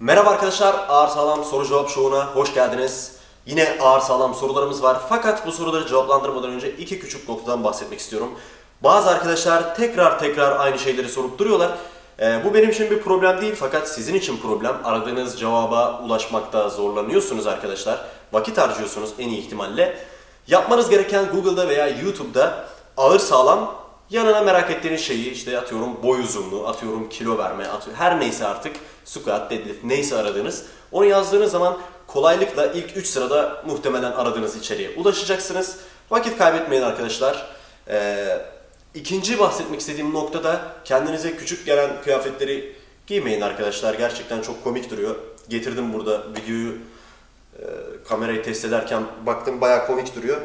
Merhaba arkadaşlar, Ağır Sağlam Soru Cevap Show'una hoş geldiniz. Yine ağır sağlam sorularımız var. Fakat bu soruları cevaplandırmadan önce iki küçük noktadan bahsetmek istiyorum. Bazı arkadaşlar tekrar tekrar aynı şeyleri sorup duruyorlar. Ee, bu benim için bir problem değil fakat sizin için problem. Aradığınız cevaba ulaşmakta zorlanıyorsunuz arkadaşlar. Vakit harcıyorsunuz en iyi ihtimalle. Yapmanız gereken Google'da veya YouTube'da ağır sağlam yanına merak ettiğiniz şeyi işte atıyorum boy uzunluğu, atıyorum kilo verme, atıyorum, her neyse artık squat, deadlift neyse aradığınız onu yazdığınız zaman kolaylıkla ilk 3 sırada muhtemelen aradığınız içeriğe ulaşacaksınız. Vakit kaybetmeyin arkadaşlar. Ee, ikinci bahsetmek istediğim nokta da kendinize küçük gelen kıyafetleri giymeyin arkadaşlar. Gerçekten çok komik duruyor. Getirdim burada videoyu e, kamerayı test ederken baktım bayağı komik duruyor.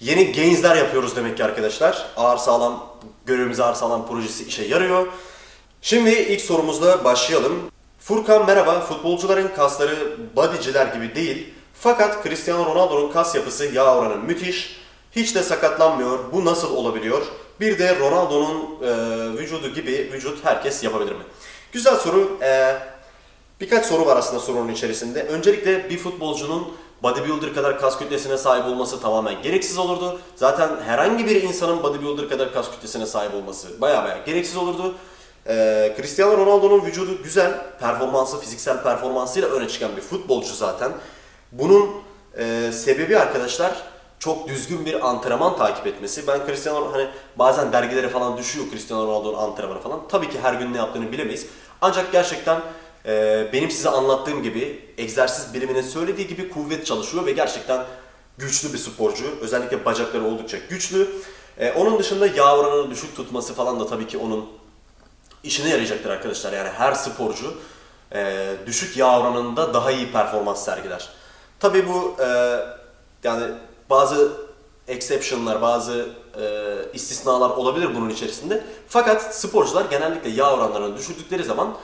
Yeni gainsler yapıyoruz demek ki arkadaşlar. Ağır sağlam, görevimiz ağır sağlam projesi işe yarıyor. Şimdi ilk sorumuzla başlayalım. Furkan merhaba. Futbolcuların kasları bodyciler gibi değil. Fakat Cristiano Ronaldo'nun kas yapısı yağ oranı müthiş. Hiç de sakatlanmıyor. Bu nasıl olabiliyor? Bir de Ronaldo'nun e, vücudu gibi vücut herkes yapabilir mi? Güzel soru. E, Birkaç soru var aslında sorunun içerisinde. Öncelikle bir futbolcunun bodybuilder kadar kas kütlesine sahip olması tamamen gereksiz olurdu. Zaten herhangi bir insanın bodybuilder kadar kas kütlesine sahip olması baya baya gereksiz olurdu. Ee, Cristiano Ronaldo'nun vücudu güzel, performansı, fiziksel performansıyla öne çıkan bir futbolcu zaten. Bunun e, sebebi arkadaşlar çok düzgün bir antrenman takip etmesi. Ben Cristiano hani bazen dergilere falan düşüyor Cristiano Ronaldo'nun antrenmanı falan. Tabii ki her gün ne yaptığını bilemeyiz. Ancak gerçekten e, benim size anlattığım gibi egzersiz biliminin söylediği gibi kuvvet çalışıyor ve gerçekten güçlü bir sporcu. Özellikle bacakları oldukça güçlü. E, onun dışında yağ oranını düşük tutması falan da tabii ki onun işine yarayacaktır arkadaşlar. Yani her sporcu e, düşük yağ oranında daha iyi performans sergiler. Tabii bu e, yani bazı exceptionlar, bazı e, istisnalar olabilir bunun içerisinde. Fakat sporcular genellikle yağ oranlarını düşürdükleri zaman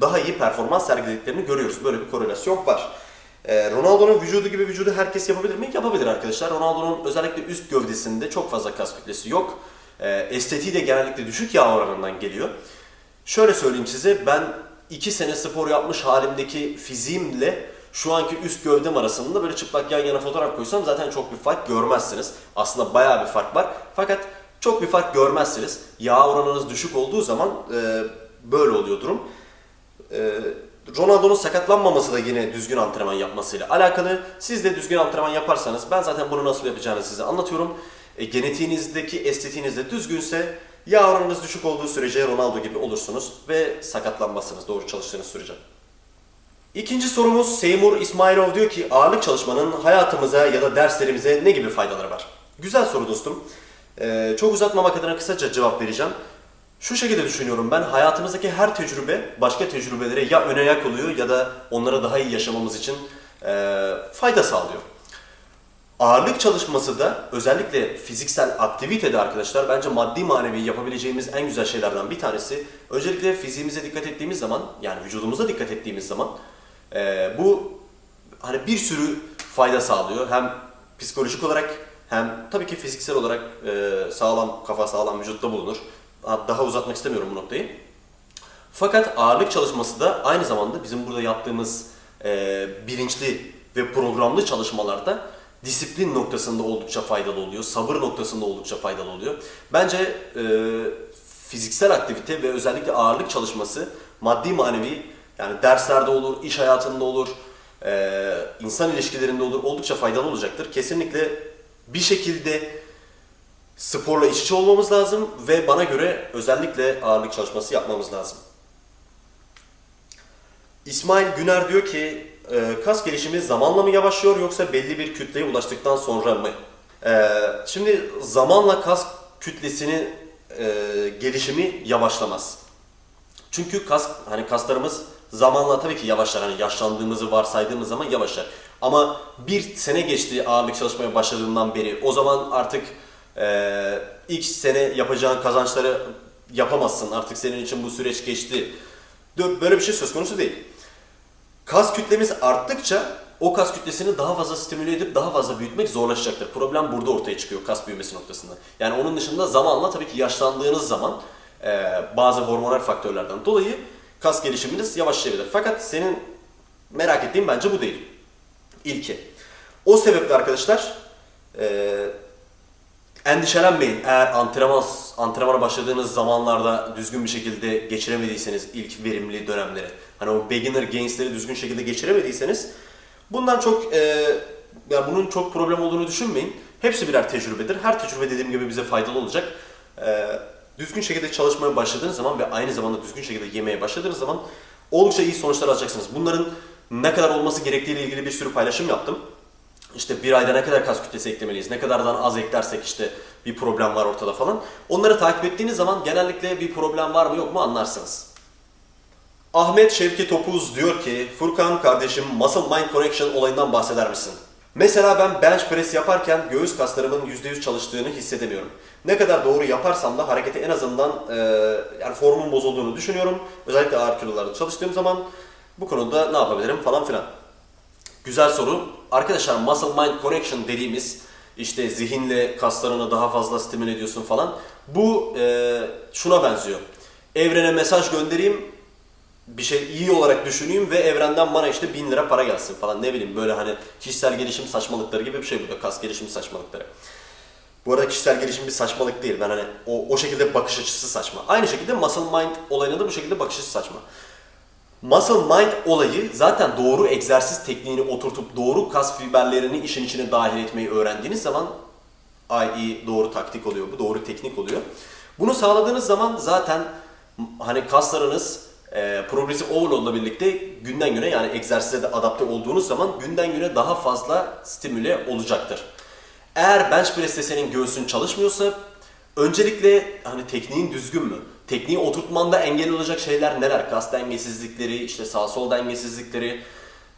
daha iyi performans sergilediklerini görüyoruz. Böyle bir korelasyon var. E, Ronaldo'nun vücudu gibi vücudu herkes yapabilir mi? Yapabilir arkadaşlar. Ronaldo'nun özellikle üst gövdesinde çok fazla kas kütlesi yok. E, estetiği de genellikle düşük yağ oranından geliyor. Şöyle söyleyeyim size ben 2 sene spor yapmış halimdeki fiziğimle şu anki üst gövdem arasında böyle çıplak yan yana fotoğraf koysam zaten çok bir fark görmezsiniz. Aslında bayağı bir fark var. Fakat çok bir fark görmezsiniz. Yağ oranınız düşük olduğu zaman e, böyle oluyor durum. E, Ronaldo'nun sakatlanmaması da yine düzgün antrenman yapmasıyla alakalı. Siz de düzgün antrenman yaparsanız ben zaten bunu nasıl yapacağını size anlatıyorum. E, genetiğinizdeki estetiğiniz de düzgünse yağ oranınız düşük olduğu sürece Ronaldo gibi olursunuz ve sakatlanmazsınız doğru çalıştığınız sürece. İkinci sorumuz Seymour İsmailov diyor ki ağırlık çalışmanın hayatımıza ya da derslerimize ne gibi faydaları var? Güzel soru dostum. Ee, çok uzatmamak adına kısaca cevap vereceğim. Şu şekilde düşünüyorum ben hayatımızdaki her tecrübe başka tecrübelere ya ön ayak oluyor ya da onlara daha iyi yaşamamız için e, fayda sağlıyor. Ağırlık çalışması da özellikle fiziksel aktivitede arkadaşlar bence maddi manevi yapabileceğimiz en güzel şeylerden bir tanesi. Öncelikle fiziğimize dikkat ettiğimiz zaman yani vücudumuza dikkat ettiğimiz zaman e, bu hani bir sürü fayda sağlıyor. Hem psikolojik olarak hem tabii ki fiziksel olarak e, sağlam kafa sağlam vücutta bulunur. Daha uzatmak istemiyorum bu noktayı. Fakat ağırlık çalışması da aynı zamanda bizim burada yaptığımız e, bilinçli ve programlı çalışmalarda disiplin noktasında oldukça faydalı oluyor. Sabır noktasında oldukça faydalı oluyor. Bence e, fiziksel aktivite ve özellikle ağırlık çalışması maddi manevi yani derslerde olur, iş hayatında olur, e, insan ilişkilerinde olur oldukça faydalı olacaktır. Kesinlikle bir şekilde sporla iç içe olmamız lazım ve bana göre özellikle ağırlık çalışması yapmamız lazım. İsmail Güner diyor ki e, kas gelişimi zamanla mı yavaşlıyor yoksa belli bir kütleye ulaştıktan sonra mı? E, şimdi zamanla kas kütlesinin e, gelişimi yavaşlamaz. Çünkü kas hani kaslarımız zamanla tabii ki yavaşlar. Hani yaşlandığımızı varsaydığımız zaman yavaşlar. Ama bir sene geçti ağırlık çalışmaya başladığından beri. O zaman artık e, ilk sene yapacağın kazançları yapamazsın. Artık senin için bu süreç geçti. Böyle bir şey söz konusu değil. Kas kütlemiz arttıkça o kas kütlesini daha fazla stimüle edip daha fazla büyütmek zorlaşacaktır. Problem burada ortaya çıkıyor kas büyümesi noktasında. Yani onun dışında zamanla tabii ki yaşlandığınız zaman e, bazı hormonal faktörlerden dolayı kas gelişiminiz yavaşlayabilir. Fakat senin merak ettiğin bence bu değil. İlki. O sebeple arkadaşlar eee, endişelenmeyin. Eğer antrenman antrenmana başladığınız zamanlarda düzgün bir şekilde geçiremediyseniz ilk verimli dönemleri, hani o beginner gains'leri düzgün şekilde geçiremediyseniz bundan çok eee ya bunun çok problem olduğunu düşünmeyin. Hepsi birer tecrübedir. Her tecrübe dediğim gibi bize faydalı olacak. Eee, düzgün şekilde çalışmaya başladığınız zaman ve aynı zamanda düzgün şekilde yemeye başladığınız zaman oldukça iyi sonuçlar alacaksınız. Bunların ne kadar olması gerektiğiyle ilgili bir sürü paylaşım yaptım. İşte bir ayda ne kadar kas kütlesi eklemeliyiz, ne kadardan az eklersek işte bir problem var ortada falan. Onları takip ettiğiniz zaman genellikle bir problem var mı yok mu anlarsınız. Ahmet Şevki Topuz diyor ki Furkan kardeşim Muscle Mind Connection olayından bahseder misin? Mesela ben bench press yaparken göğüs kaslarımın %100 çalıştığını hissedemiyorum. Ne kadar doğru yaparsam da hareketi en azından e, yani formun bozulduğunu düşünüyorum. Özellikle ağır kilolarda çalıştığım zaman bu konuda ne yapabilirim falan filan. Güzel soru. Arkadaşlar muscle mind connection dediğimiz işte zihinle kaslarını daha fazla stimüle ediyorsun falan. Bu e, şuna benziyor. Evrene mesaj göndereyim, bir şey iyi olarak düşüneyim ve evrenden bana işte bin lira para gelsin falan ne bileyim böyle hani kişisel gelişim saçmalıkları gibi bir şey bu da kas gelişim saçmalıkları. Bu arada kişisel gelişim bir saçmalık değil. Ben hani o, o şekilde bakış açısı saçma. Aynı şekilde muscle mind olayına da bu şekilde bakış açısı saçma. Muscle mind olayı zaten doğru egzersiz tekniğini oturtup doğru kas fiberlerini işin içine dahil etmeyi öğrendiğiniz zaman i.e. doğru taktik oluyor bu, doğru teknik oluyor. Bunu sağladığınız zaman zaten hani kaslarınız e, progresif overload'la birlikte günden güne yani egzersize de adapte olduğunuz zaman günden güne daha fazla stimüle olacaktır. Eğer bench press'te senin göğsün çalışmıyorsa öncelikle hani tekniğin düzgün mü? Tekniği oturtmanda engel olacak şeyler neler? Kas dengesizlikleri, işte sağ sol dengesizlikleri,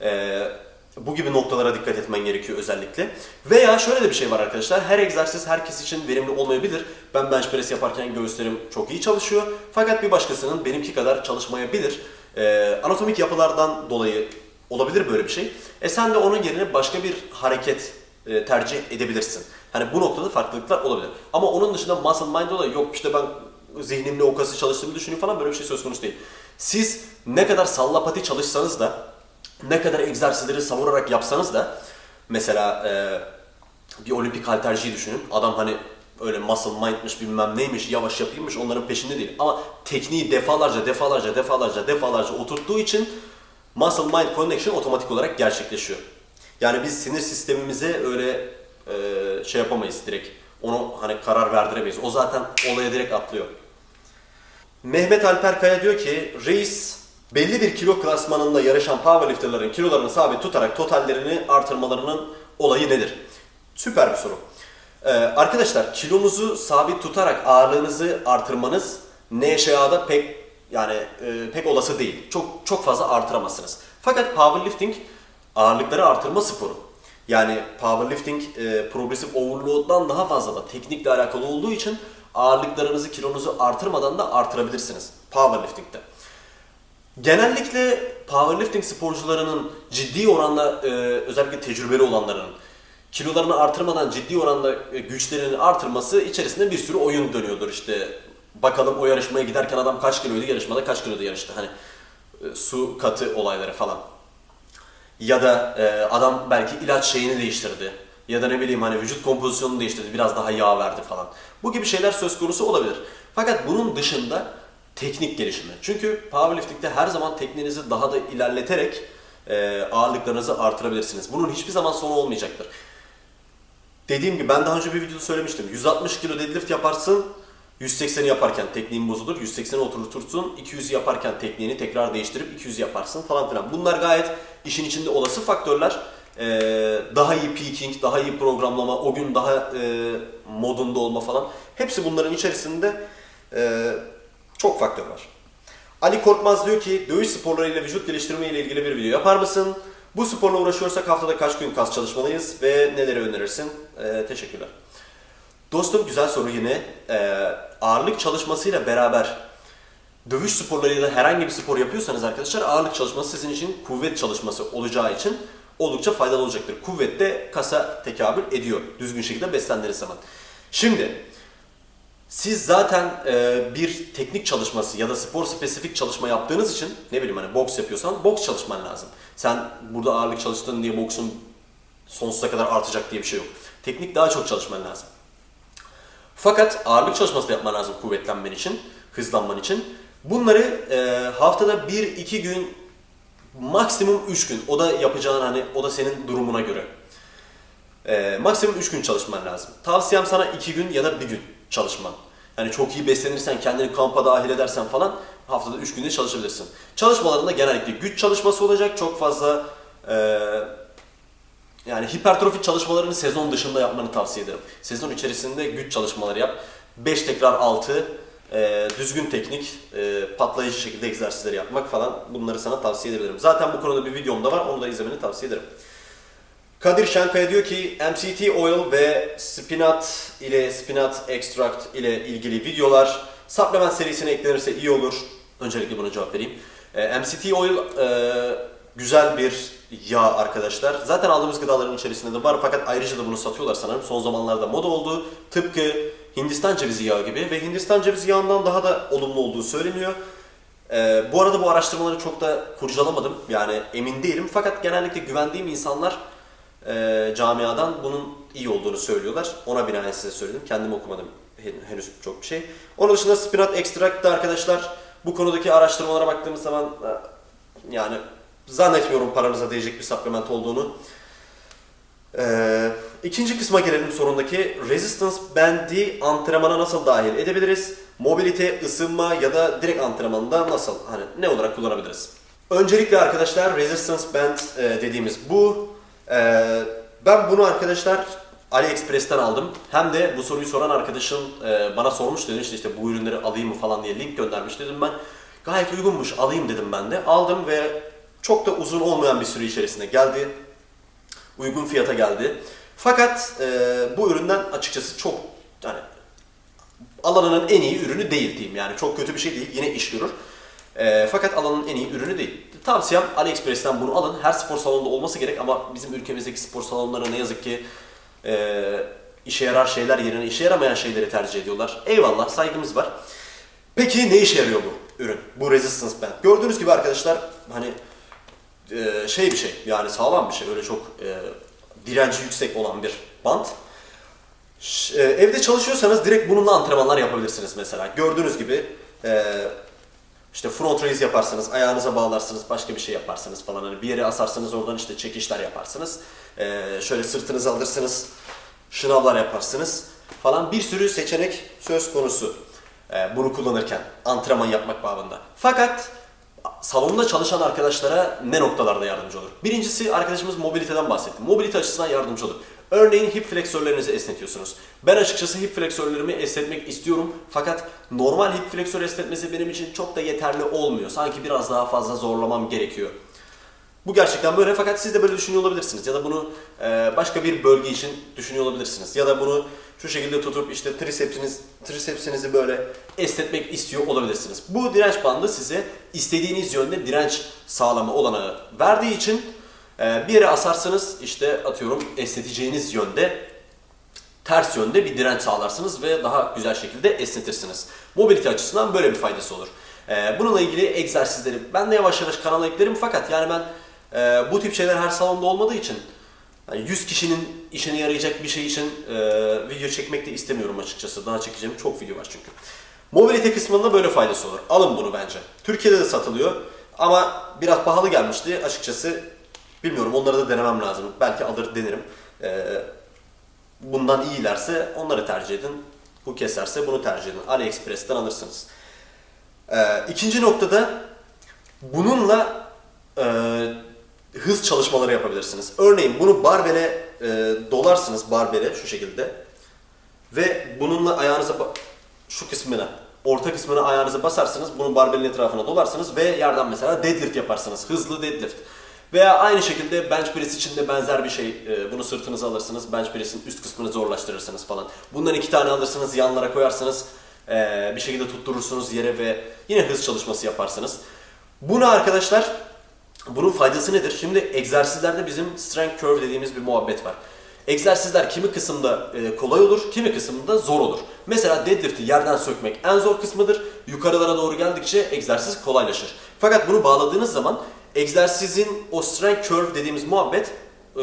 eee, bu gibi noktalara dikkat etmen gerekiyor özellikle. Veya şöyle de bir şey var arkadaşlar. Her egzersiz herkes için verimli olmayabilir. Ben bench press yaparken göğüslerim çok iyi çalışıyor. Fakat bir başkasının benimki kadar çalışmayabilir. Eee, anatomik yapılardan dolayı olabilir böyle bir şey. E sen de onun yerine başka bir hareket e, tercih edebilirsin. Hani bu noktada farklılıklar olabilir. Ama onun dışında muscle mind olayı yok işte ben zihnimle o kası çalıştığımı düşünüyorum falan böyle bir şey söz konusu değil. Siz ne kadar sallapati çalışsanız da ne kadar egzersizleri savurarak yapsanız da mesela e, bir olimpik halterciyi düşünün. Adam hani öyle muscle mind'miş bilmem neymiş yavaş yapayımmış onların peşinde değil. Ama tekniği defalarca defalarca defalarca defalarca oturttuğu için muscle mind connection otomatik olarak gerçekleşiyor. Yani biz sinir sistemimize öyle e, şey yapamayız direkt. Onu hani karar verdiremeyiz. O zaten olaya direkt atlıyor. Mehmet Alper Kaya diyor ki reis belli bir kilo klasmanında yarışan powerlifterların kilolarını sabit tutarak totallerini artırmalarının olayı nedir? Süper bir soru. Ee, arkadaşlar kilonuzu sabit tutarak ağırlığınızı artırmanız NŞA'da pek yani e, pek olası değil. Çok çok fazla artıramazsınız. Fakat powerlifting ağırlıkları artırma sporu. Yani powerlifting e, progressive overload'dan daha fazla da teknikle alakalı olduğu için ağırlıklarınızı, kilonuzu artırmadan da artırabilirsiniz powerlifting'de. Genellikle powerlifting sporcularının ciddi oranda e, özellikle tecrübeli olanların kilolarını artırmadan ciddi oranda e, güçlerini artırması içerisinde bir sürü oyun dönüyordur işte. Bakalım o yarışmaya giderken adam kaç kiloydu yarışmada kaç kiloda yarıştı hani e, su katı olayları falan. Ya da e, adam belki ilaç şeyini değiştirdi. Ya da ne bileyim hani vücut kompozisyonunu değiştirdi. Biraz daha yağ verdi falan. Bu gibi şeyler söz konusu olabilir. Fakat bunun dışında teknik gelişimi. Çünkü powerlifting'de her zaman tekniğinizi daha da ilerleterek e, ağırlıklarınızı artırabilirsiniz. Bunun hiçbir zaman sonu olmayacaktır. Dediğim gibi ben daha önce bir videoda söylemiştim. 160 kilo deadlift yaparsın. 180 yaparken tekniğin bozulur. 180'i oturtursun. 200 yaparken tekniğini tekrar değiştirip 200 yaparsın falan filan. Bunlar gayet işin içinde olası faktörler. Ee, daha iyi peaking, daha iyi programlama, o gün daha e, modunda olma falan. Hepsi bunların içerisinde e, çok faktör var. Ali Korkmaz diyor ki dövüş sporlarıyla vücut geliştirme ile ilgili bir video yapar mısın? Bu sporla uğraşıyorsak haftada kaç gün kas çalışmalıyız ve neleri önerirsin? Ee, teşekkürler. Dostum güzel soru yine. Ee, ağırlık çalışmasıyla beraber dövüş sporlarıyla herhangi bir spor yapıyorsanız arkadaşlar ağırlık çalışması sizin için kuvvet çalışması olacağı için oldukça faydalı olacaktır. Kuvvet de kasa tekabül ediyor düzgün şekilde beslendiğiniz zaman. Şimdi Siz zaten e, bir teknik çalışması ya da spor spesifik çalışma yaptığınız için ne bileyim hani boks yapıyorsan boks çalışman lazım. Sen burada ağırlık çalıştın diye boksun sonsuza kadar artacak diye bir şey yok. Teknik daha çok çalışman lazım. Fakat ağırlık çalışması da yapman lazım kuvvetlenmen için, hızlanman için. Bunları e, haftada 1-2 gün, maksimum 3 gün. O da yapacağın hani, o da senin durumuna göre. E, maksimum 3 gün çalışman lazım. Tavsiyem sana 2 gün ya da 1 gün çalışman. Yani çok iyi beslenirsen, kendini kampa dahil edersen falan haftada 3 günde çalışabilirsin. Çalışmalarında genellikle güç çalışması olacak. Çok fazla e, yani hipertrofi çalışmalarını sezon dışında yapmanı tavsiye ederim. Sezon içerisinde güç çalışmaları yap. 5 tekrar 6, e, düzgün teknik, e, patlayıcı şekilde egzersizleri yapmak falan bunları sana tavsiye edebilirim. Zaten bu konuda bir videom da var, onu da izlemeni tavsiye ederim. Kadir Şenkaya diyor ki MCT Oil ve Spinat ile Spinat Extract ile ilgili videolar supplement serisine eklenirse iyi olur. Öncelikle buna cevap vereyim. E, MCT Oil e, güzel bir yağ arkadaşlar. Zaten aldığımız gıdaların içerisinde de var fakat ayrıca da bunu satıyorlar sanırım. Son zamanlarda moda oldu. Tıpkı Hindistan cevizi yağı gibi ve Hindistan cevizi yağından daha da olumlu olduğu söyleniyor. Ee, bu arada bu araştırmaları çok da kurcalamadım. Yani emin değilim. Fakat genellikle güvendiğim insanlar e, camiadan bunun iyi olduğunu söylüyorlar. Ona binaen size söyledim. Kendim okumadım hen- henüz çok bir şey. Onun dışında Spinat Extract da arkadaşlar bu konudaki araştırmalara baktığımız zaman e, yani zannetmiyorum paranıza değecek bir supplement olduğunu. Ee, ikinci kısma gelelim sorundaki resistance band'i antrenmana nasıl dahil edebiliriz? Mobilite, ısınma ya da direkt antrenmanda nasıl hani ne olarak kullanabiliriz? Öncelikle arkadaşlar resistance band e, dediğimiz bu. E, ben bunu arkadaşlar AliExpress'ten aldım. Hem de bu soruyu soran arkadaşım e, bana sormuş dedi işte, işte bu ürünleri alayım mı falan diye link göndermiş dedim ben. Gayet uygunmuş alayım dedim ben de. Aldım ve çok da uzun olmayan bir süre içerisinde geldi uygun fiyata geldi. Fakat e, bu üründen açıkçası çok yani alanının en iyi ürünü değil diyeyim. Yani çok kötü bir şey değil. Yine iş görür. E, fakat alanın en iyi ürünü değil. Tavsiyem AliExpress'ten bunu alın. Her spor salonunda olması gerek ama bizim ülkemizdeki spor salonları ne yazık ki e, işe yarar şeyler yerine işe yaramayan şeyleri tercih ediyorlar. Eyvallah saygımız var. Peki ne işe yarıyor bu ürün? Bu Resistance Band. Gördüğünüz gibi arkadaşlar hani e, şey bir şey yani sağlam bir şey öyle çok e, direnci yüksek olan bir bant. E, evde çalışıyorsanız direkt bununla antrenmanlar yapabilirsiniz mesela. Gördüğünüz gibi e, işte front raise yaparsınız, ayağınıza bağlarsınız, başka bir şey yaparsınız falan. Hani bir yere asarsınız oradan işte çekişler yaparsınız. E, şöyle sırtınızı alırsınız, şınavlar yaparsınız falan. Bir sürü seçenek söz konusu e, bunu kullanırken antrenman yapmak babında. Fakat salonda çalışan arkadaşlara ne noktalarda yardımcı olur? Birincisi arkadaşımız mobiliteden bahsetti. Mobilite açısından yardımcı olur. Örneğin hip fleksörlerinizi esnetiyorsunuz. Ben açıkçası hip fleksörlerimi esnetmek istiyorum fakat normal hip fleksör esnetmesi benim için çok da yeterli olmuyor. Sanki biraz daha fazla zorlamam gerekiyor. Bu gerçekten böyle fakat siz de böyle düşünüyor olabilirsiniz. Ya da bunu e, başka bir bölge için düşünüyor olabilirsiniz. Ya da bunu şu şekilde tutup işte trisepsiniz, trisepsinizi böyle esnetmek istiyor olabilirsiniz. Bu direnç bandı size istediğiniz yönde direnç sağlama olanağı verdiği için e, bir yere asarsanız işte atıyorum esneteceğiniz yönde ters yönde bir direnç sağlarsınız ve daha güzel şekilde esnetirsiniz. Mobilite açısından böyle bir faydası olur. Ee, bununla ilgili egzersizleri ben de yavaş yavaş kanala eklerim fakat yani ben e, bu tip şeyler her salonda olmadığı için yani 100 kişinin işine yarayacak bir şey için e, video çekmek de istemiyorum açıkçası. Daha çekeceğim çok video var çünkü. Mobilite kısmında böyle faydası olur. Alın bunu bence. Türkiye'de de satılıyor ama biraz pahalı gelmişti açıkçası. Bilmiyorum onları da denemem lazım. Belki alır denerim. Ee, bundan iyilerse onları tercih edin. Bu keserse bunu tercih edin. AliExpress'ten alırsınız. Ee, ikinci noktada bununla e, hız çalışmaları yapabilirsiniz. Örneğin bunu barbele e, dolarsınız barbele şu şekilde ve bununla ayağınıza şu kısmına orta kısmına ayağınızı basarsınız. Bunu barbelin etrafına dolarsınız ve yerden mesela deadlift yaparsınız. Hızlı deadlift. Veya aynı şekilde bench press için de benzer bir şey. e, Bunu sırtınıza alırsınız. Bench press'in üst kısmını zorlaştırırsınız falan. Bundan iki tane alırsınız, yanlara koyarsınız. e, Bir şekilde tutturursunuz yere ve yine hız çalışması yaparsınız. Bunu arkadaşlar bunun faydası nedir? Şimdi egzersizlerde bizim strength curve dediğimiz bir muhabbet var. Egzersizler kimi kısımda e, kolay olur, kimi kısımda zor olur. Mesela deadlift'i yerden sökmek en zor kısmıdır. Yukarılara doğru geldikçe egzersiz kolaylaşır. Fakat bunu bağladığınız zaman egzersizin o strength curve dediğimiz muhabbet e,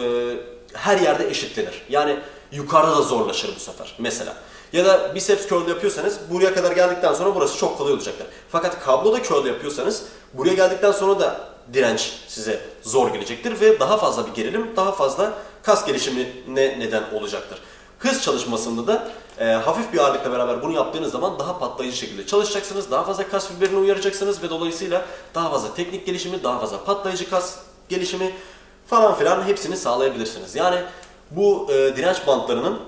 her yerde eşitlenir. Yani yukarıda da zorlaşır bu sefer mesela. Ya da biceps curl yapıyorsanız buraya kadar geldikten sonra burası çok kolay olacaktır. Fakat kabloda curl yapıyorsanız buraya geldikten sonra da direnç size zor gelecektir ve daha fazla bir gerilim, daha fazla kas gelişimine neden olacaktır. Hız çalışmasında da e, hafif bir ağırlıkla beraber bunu yaptığınız zaman daha patlayıcı şekilde çalışacaksınız. Daha fazla kas fiberini uyaracaksınız ve dolayısıyla daha fazla teknik gelişimi, daha fazla patlayıcı kas gelişimi falan filan hepsini sağlayabilirsiniz. Yani bu e, direnç bantlarının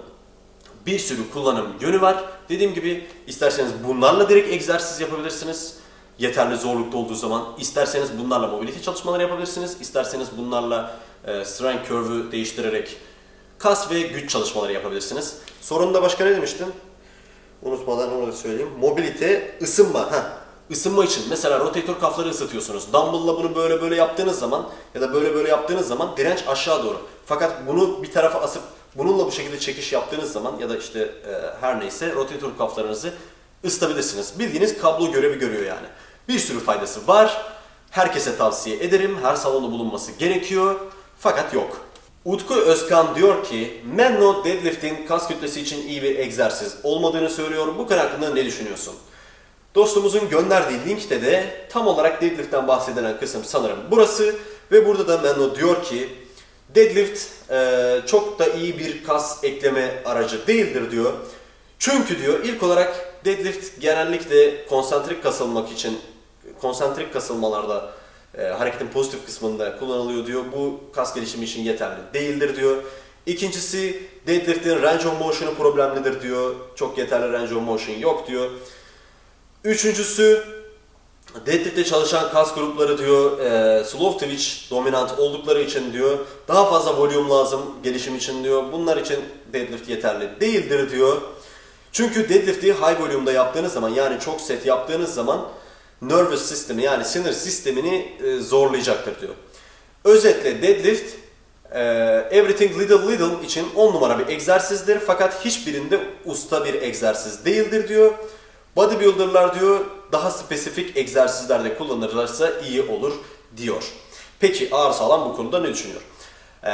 bir sürü kullanım yönü var. Dediğim gibi isterseniz bunlarla direkt egzersiz yapabilirsiniz. Yeterli zorlukta olduğu zaman. isterseniz bunlarla mobility çalışmaları yapabilirsiniz. İsterseniz bunlarla e, strength curve'ü değiştirerek kas ve güç çalışmaları yapabilirsiniz. Sorunda başka ne demiştin? Unutmadan onu da söyleyeyim. Mobility, ısınma. Heh. Isınma için mesela rotator kafları ısıtıyorsunuz. Dumbbell'la bunu böyle böyle yaptığınız zaman ya da böyle böyle yaptığınız zaman direnç aşağı doğru. Fakat bunu bir tarafa asıp bununla bu şekilde çekiş yaptığınız zaman ya da işte e, her neyse rotator kaflarınızı ısıtabilirsiniz. Bildiğiniz kablo görevi görüyor yani. Bir sürü faydası var. Herkese tavsiye ederim. Her salonda bulunması gerekiyor. Fakat yok. Utku Özkan diyor ki Menno deadlift'in kas kütlesi için iyi bir egzersiz olmadığını söylüyor. Bu konu hakkında ne düşünüyorsun? Dostumuzun gönderdiği linkte de tam olarak deadlift'ten bahsedilen kısım sanırım burası. Ve burada da Menno diyor ki deadlift e, çok da iyi bir kas ekleme aracı değildir diyor. Çünkü diyor ilk olarak deadlift genellikle konsantrik kasılmak için konsantrik kasılmalarda e, hareketin pozitif kısmında kullanılıyor diyor. Bu kas gelişimi için yeterli değildir diyor. İkincisi deadlift'in range of motion'u problemlidir diyor. Çok yeterli range of motion yok diyor. Üçüncüsü deadlift'te çalışan kas grupları diyor e, slow twitch dominant oldukları için diyor daha fazla volüm lazım gelişim için diyor. Bunlar için deadlift yeterli değildir diyor. Çünkü deadlift'i high volume'da yaptığınız zaman yani çok set yaptığınız zaman nervous sistemi yani sinir sistemini e, zorlayacaktır diyor. Özetle deadlift e, everything little little için 10 numara bir egzersizdir fakat hiçbirinde usta bir egzersiz değildir diyor. Bodybuilder'lar diyor daha spesifik egzersizlerde kullanırlarsa iyi olur diyor. Peki ağır sağlam bu konuda ne düşünüyor? Ee,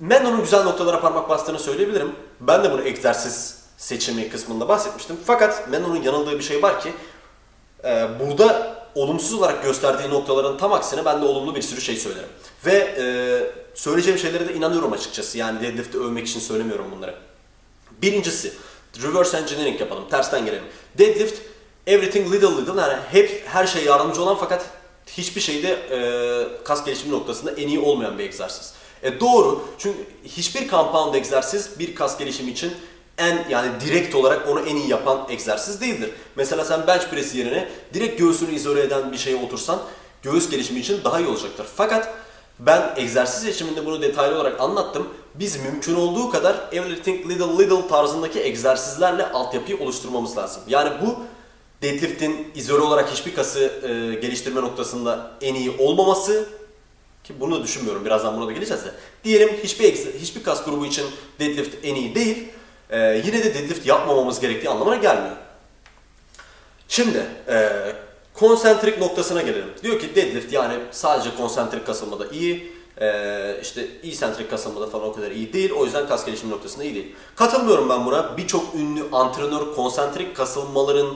Menno'nun güzel noktalara parmak bastığını söyleyebilirim. Ben de bunu egzersiz seçimi kısmında bahsetmiştim. Fakat Menno'nun yanıldığı bir şey var ki e, burada olumsuz olarak gösterdiği noktaların tam aksine ben de olumlu bir sürü şey söylerim. Ve e, söyleyeceğim şeylere de inanıyorum açıkçası. Yani deadlift'i övmek için söylemiyorum bunları. Birincisi, reverse engineering yapalım, tersten gelelim. Deadlift, everything little little yani hep her şey yardımcı olan fakat hiçbir şeyde e, kas gelişimi noktasında en iyi olmayan bir egzersiz. E doğru çünkü hiçbir compound egzersiz bir kas gelişimi için en yani direkt olarak onu en iyi yapan egzersiz değildir. Mesela sen bench press yerine direkt göğsünü izole eden bir şeye otursan göğüs gelişimi için daha iyi olacaktır. Fakat ben egzersiz seçiminde bunu detaylı olarak anlattım. Biz mümkün olduğu kadar everything little little tarzındaki egzersizlerle altyapıyı oluşturmamız lazım. Yani bu deadlift'in izole olarak hiçbir kası e, geliştirme noktasında en iyi olmaması ki bunu da düşünmüyorum. Birazdan buna da geleceğiz de. Diyelim hiçbir hiçbir kas grubu için deadlift en iyi değil. E, yine de deadlift yapmamamız gerektiği anlamına gelmiyor. Şimdi e, konsentrik noktasına gelelim. Diyor ki deadlift yani sadece konsentrik kasılmada iyi, e, işte eccentric kasılmada falan o kadar iyi değil. O yüzden kas gelişimi noktasında iyi değil. Katılmıyorum ben buna. Birçok ünlü antrenör konsentrik kasılmaların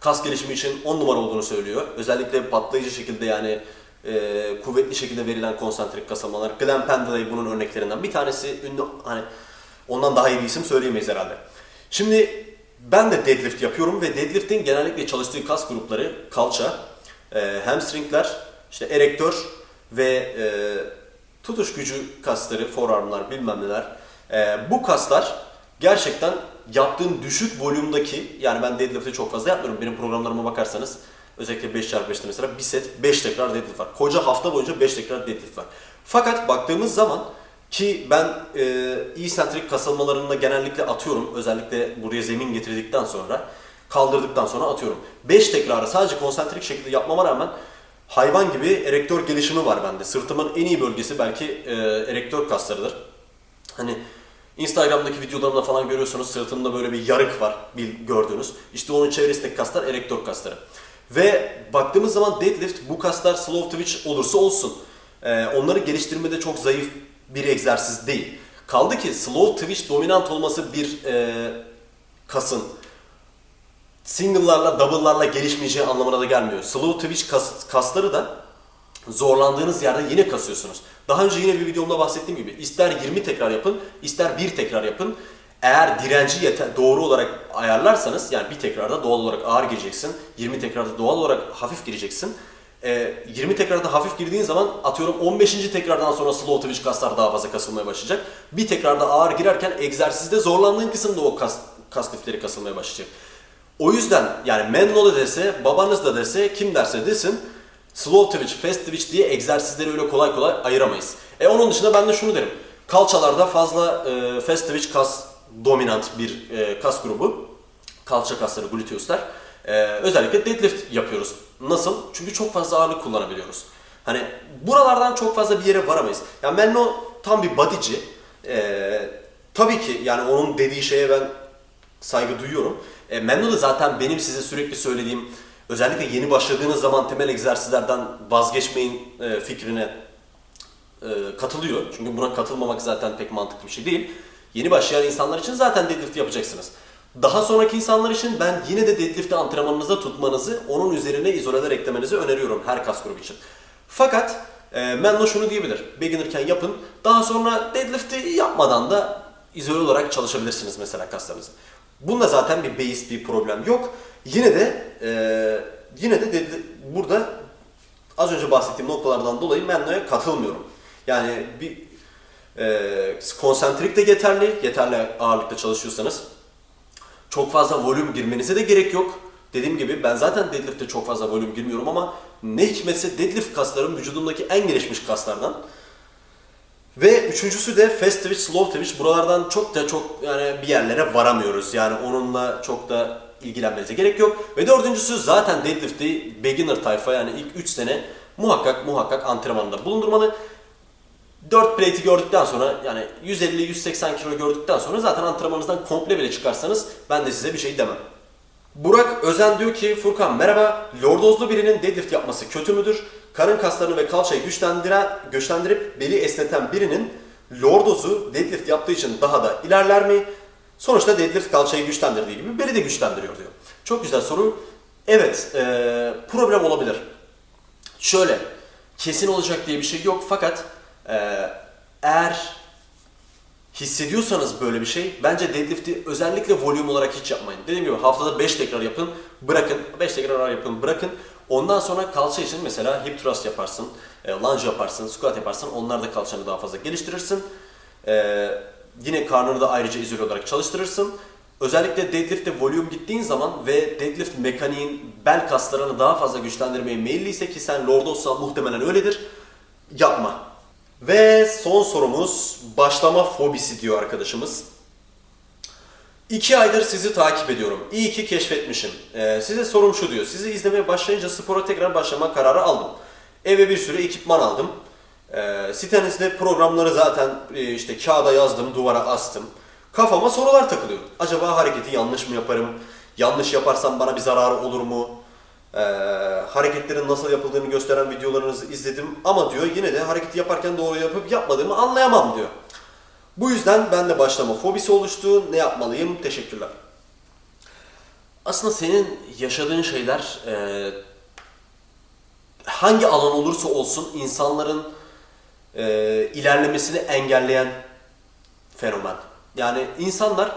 kas gelişimi için 10 numara olduğunu söylüyor. Özellikle patlayıcı şekilde yani e, kuvvetli şekilde verilen konsantrik kasılmalar. Glenn Pendley bunun örneklerinden bir tanesi. Ünlü hani ondan daha iyi bir isim söyleyemeyiz herhalde. Şimdi ben de deadlift yapıyorum ve deadlift'in genellikle çalıştığı kas grupları kalça, e, hamstringler, işte erektör ve e, tutuş gücü kasları, forearmlar bilmem neler. E, bu kaslar gerçekten yaptığın düşük volümdeki, yani ben deadlift'i çok fazla yapmıyorum. Benim programlarıma bakarsanız özellikle 5x5'te mesela bir set 5 tekrar deadlift var. Koca hafta boyunca 5 tekrar deadlift var. Fakat baktığımız zaman ki ben e, eccentric kasılmalarında genellikle atıyorum. Özellikle buraya zemin getirdikten sonra, kaldırdıktan sonra atıyorum. 5 tekrarı sadece konsantrik şekilde yapmama rağmen hayvan gibi erektör gelişimi var bende. Sırtımın en iyi bölgesi belki e, erektör kaslarıdır. Hani Instagram'daki videolarımda falan görüyorsunuz sırtımda böyle bir yarık var bir gördüğünüz. İşte onun çevresindeki kaslar elektör kasları. Ve baktığımız zaman deadlift bu kaslar slow twitch olursa olsun. Ee, onları geliştirmede çok zayıf bir egzersiz değil. Kaldı ki slow twitch dominant olması bir e, kasın single'larla, double'larla gelişmeyeceği anlamına da gelmiyor. Slow twitch kas, kasları da zorlandığınız yerde yine kasıyorsunuz. Daha önce yine bir videomda bahsettiğim gibi ister 20 tekrar yapın, ister bir tekrar yapın. Eğer direnci yeter, doğru olarak ayarlarsanız yani bir tekrarda doğal olarak ağır gireceksin, 20 tekrarda doğal olarak hafif gireceksin. Ee, 20 tekrarda hafif girdiğin zaman atıyorum 15. tekrardan sonra slow twitch kaslar daha fazla kasılmaya başlayacak. Bir tekrarda ağır girerken egzersizde zorlandığın kısımda o kas, kas lifleri kasılmaya başlayacak. O yüzden yani Menlo dese, babanız da dese, kim derse desin slow twitch, fast twitch diye egzersizleri öyle kolay kolay ayıramayız. E onun dışında ben de şunu derim. Kalçalarda fazla e, fast twitch kas dominant bir e, kas grubu. Kalça kasları, gluteuslar. E, özellikle deadlift yapıyoruz. Nasıl? Çünkü çok fazla ağırlık kullanabiliyoruz. Hani buralardan çok fazla bir yere varamayız. Yani Menlo tam bir bodyci. E, tabii ki yani onun dediği şeye ben saygı duyuyorum. E, Menlo da zaten benim size sürekli söylediğim özellikle yeni başladığınız zaman temel egzersizlerden vazgeçmeyin e, fikrine e, katılıyor. Çünkü buna katılmamak zaten pek mantıklı bir şey değil. Yeni başlayan insanlar için zaten deadlift yapacaksınız. Daha sonraki insanlar için ben yine de deadlift'i antrenmanınızda tutmanızı, onun üzerine izoleler eklemenizi öneriyorum her kas grubu için. Fakat e, Menlo şunu diyebilir. Beginnerken yapın. Daha sonra deadlift'i yapmadan da izole olarak çalışabilirsiniz mesela kaslarınızı. Bunda zaten bir base bir problem yok. Yine de e, yine de dedi, burada az önce bahsettiğim noktalardan dolayı Menlo'ya katılmıyorum. Yani bir e, konsantrik de yeterli, yeterli ağırlıkta çalışıyorsanız çok fazla volüm girmenize de gerek yok. Dediğim gibi ben zaten deadlift'te çok fazla volüm girmiyorum ama ne hikmetse deadlift kaslarım vücudumdaki en gelişmiş kaslardan. Ve üçüncüsü de fast twitch, slow twitch. Buralardan çok da çok yani bir yerlere varamıyoruz. Yani onunla çok da ilgilenmenize gerek yok. Ve dördüncüsü zaten deadlift'i beginner tayfa yani ilk 3 sene muhakkak muhakkak antrenmanında bulundurmalı. 4 plate'i gördükten sonra yani 150-180 kilo gördükten sonra zaten antrenmanınızdan komple bile çıkarsanız ben de size bir şey demem. Burak Özen diyor ki Furkan merhaba. Lordozlu birinin deadlift yapması kötü müdür? Karın kaslarını ve kalçayı güçlendiren, güçlendirip beli esneten birinin lordozu deadlift yaptığı için daha da ilerler mi? Sonuçta deadlift kalçayı güçlendirdiği gibi beli de güçlendiriyor diyor. Çok güzel soru. Evet, e, problem olabilir. Şöyle, kesin olacak diye bir şey yok fakat e, eğer hissediyorsanız böyle bir şey bence deadlift'i özellikle volüm olarak hiç yapmayın. Dediğim gibi haftada 5 tekrar yapın, bırakın. 5 tekrar yapın, bırakın. Ondan sonra kalça için mesela hip thrust yaparsın, e, lunge yaparsın, squat yaparsın. Onlar da kalçanı daha fazla geliştirirsin. E, yine karnını da ayrıca izole olarak çalıştırırsın. Özellikle deadlift'te volüm gittiğin zaman ve deadlift mekaniğin bel kaslarını daha fazla güçlendirmeye meyilliyse ki sen lordozsan muhtemelen öyledir. Yapma. Ve son sorumuz başlama fobisi diyor arkadaşımız. İki aydır sizi takip ediyorum. İyi ki keşfetmişim. Ee, size sorum şu diyor. Sizi izlemeye başlayınca spora tekrar başlama kararı aldım. Eve bir sürü ekipman aldım. Ee, sitenizde programları zaten e, işte kağıda yazdım, duvara astım. Kafama sorular takılıyor. Acaba hareketi yanlış mı yaparım? Yanlış yaparsam bana bir zararı olur mu? Ee, hareketlerin nasıl yapıldığını gösteren videolarınızı izledim ama diyor yine de hareketi yaparken doğru yapıp yapmadığımı anlayamam diyor. Bu yüzden ben de başlama fobisi oluştu. Ne yapmalıyım? Teşekkürler. Aslında senin yaşadığın şeyler e, hangi alan olursa olsun insanların e, ilerlemesini engelleyen fenomen. Yani insanlar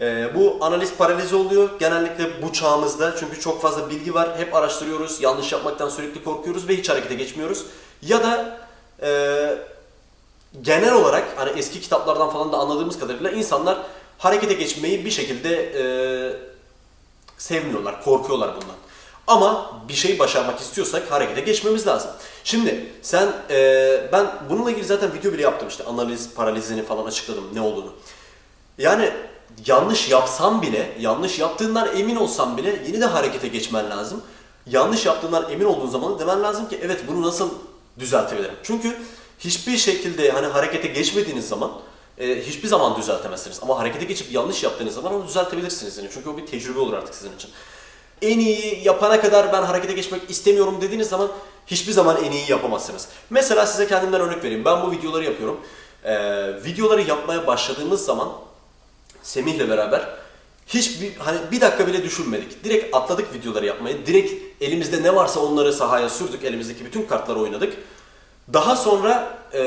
e, bu analiz paralizi oluyor genellikle bu çağımızda çünkü çok fazla bilgi var. Hep araştırıyoruz, yanlış yapmaktan sürekli korkuyoruz ve hiç harekete geçmiyoruz. Ya da e, genel olarak hani eski kitaplardan falan da anladığımız kadarıyla insanlar harekete geçmeyi bir şekilde e, sevmiyorlar, korkuyorlar bundan. Ama bir şey başarmak istiyorsak harekete geçmemiz lazım. Şimdi sen, e, ben bununla ilgili zaten video bile yaptım işte analiz paralizini falan açıkladım ne olduğunu. Yani yanlış yapsam bile, yanlış yaptığından emin olsam bile yine de harekete geçmen lazım. Yanlış yaptığından emin olduğun zaman demen lazım ki evet bunu nasıl düzeltebilirim? Çünkü hiçbir şekilde hani harekete geçmediğiniz zaman e, hiçbir zaman düzeltemezsiniz. Ama harekete geçip yanlış yaptığınız zaman onu düzeltebilirsiniz. Yani çünkü o bir tecrübe olur artık sizin için. En iyi yapana kadar ben harekete geçmek istemiyorum dediğiniz zaman hiçbir zaman en iyi yapamazsınız. Mesela size kendimden örnek vereyim. Ben bu videoları yapıyorum. Ee, videoları yapmaya başladığımız zaman Semih'le beraber hiçbir hani bir dakika bile düşünmedik. Direkt atladık videoları yapmaya. Direkt elimizde ne varsa onları sahaya sürdük. Elimizdeki bütün kartları oynadık. Daha sonra e,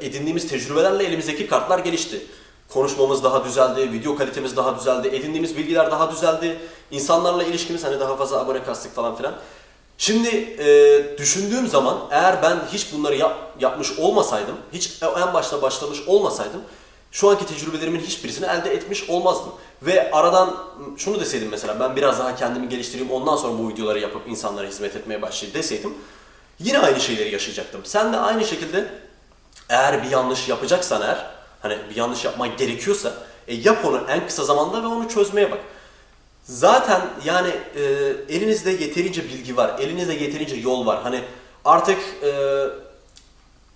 edindiğimiz tecrübelerle elimizdeki kartlar gelişti. Konuşmamız daha düzeldi, video kalitemiz daha düzeldi, edindiğimiz bilgiler daha düzeldi. İnsanlarla ilişkimiz hani daha fazla abone kastık falan filan. Şimdi e, düşündüğüm zaman eğer ben hiç bunları yap, yapmış olmasaydım, hiç en başta başlamış olmasaydım şu anki tecrübelerimin hiçbirisini elde etmiş olmazdım. Ve aradan şunu deseydim mesela ben biraz daha kendimi geliştireyim ondan sonra bu videoları yapıp insanlara hizmet etmeye başlayayım deseydim yine aynı şeyleri yaşayacaktım. Sen de aynı şekilde eğer bir yanlış yapacaksan eğer hani bir yanlış yapman gerekiyorsa e, yap onu en kısa zamanda ve onu çözmeye bak. Zaten yani e, elinizde yeterince bilgi var, elinizde yeterince yol var. Hani artık e,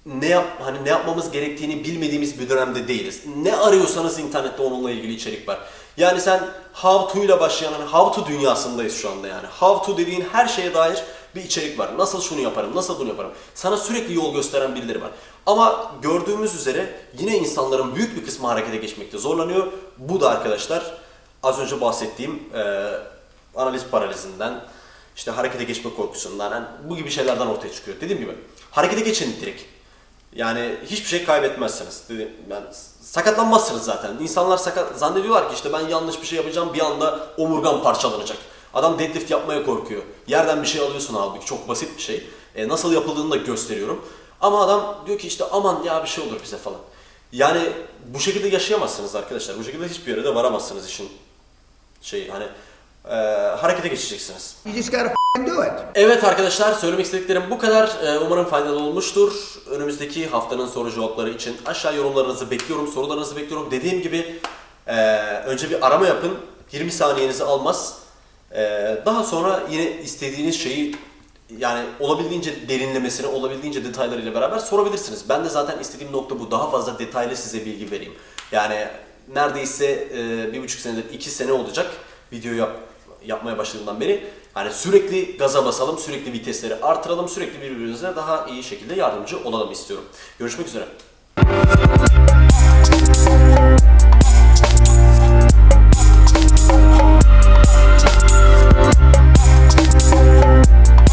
ne yap hani ne yapmamız gerektiğini bilmediğimiz bir dönemde değiliz. Ne arıyorsanız internette onunla ilgili içerik var. Yani sen how to ile başlayan hani how to dünyasındayız şu anda yani. How to dediğin her şeye dair bir içerik var. Nasıl şunu yaparım, nasıl bunu yaparım. Sana sürekli yol gösteren birileri var. Ama gördüğümüz üzere yine insanların büyük bir kısmı harekete geçmekte zorlanıyor. Bu da arkadaşlar az önce bahsettiğim e, analiz paralizinden, işte harekete geçme korkusundan, yani bu gibi şeylerden ortaya çıkıyor. Dediğim gibi harekete geçin direkt. Yani hiçbir şey kaybetmezsiniz. Dedim, yani sakatlanmazsınız zaten. İnsanlar sakat zannediyorlar ki işte ben yanlış bir şey yapacağım bir anda omurgam parçalanacak. Adam deadlift yapmaya korkuyor. Yerden bir şey alıyorsun halbuki çok basit bir şey. E, nasıl yapıldığını da gösteriyorum. Ama adam diyor ki işte aman ya bir şey olur bize falan. Yani bu şekilde yaşayamazsınız arkadaşlar. Bu şekilde hiçbir yere de varamazsınız işin şey hani e, harekete geçeceksiniz. You just gotta. Evet arkadaşlar söylemek istediklerim bu kadar. Ee, Umarım faydalı olmuştur. Önümüzdeki haftanın soru cevapları için aşağı yorumlarınızı bekliyorum, sorularınızı bekliyorum. Dediğim gibi e, önce bir arama yapın. 20 saniyenizi almaz. E, Daha sonra yine istediğiniz şeyi yani olabildiğince derinlemesine, olabildiğince detaylarıyla beraber sorabilirsiniz. Ben de zaten istediğim nokta bu. Daha fazla detaylı size bilgi vereyim. Yani neredeyse e, bir buçuk senedir, iki sene olacak video yap, yapmaya başladığımdan beri. Hani sürekli gaza basalım, sürekli vitesleri artıralım, sürekli birbirimize daha iyi şekilde yardımcı olalım istiyorum. Görüşmek üzere.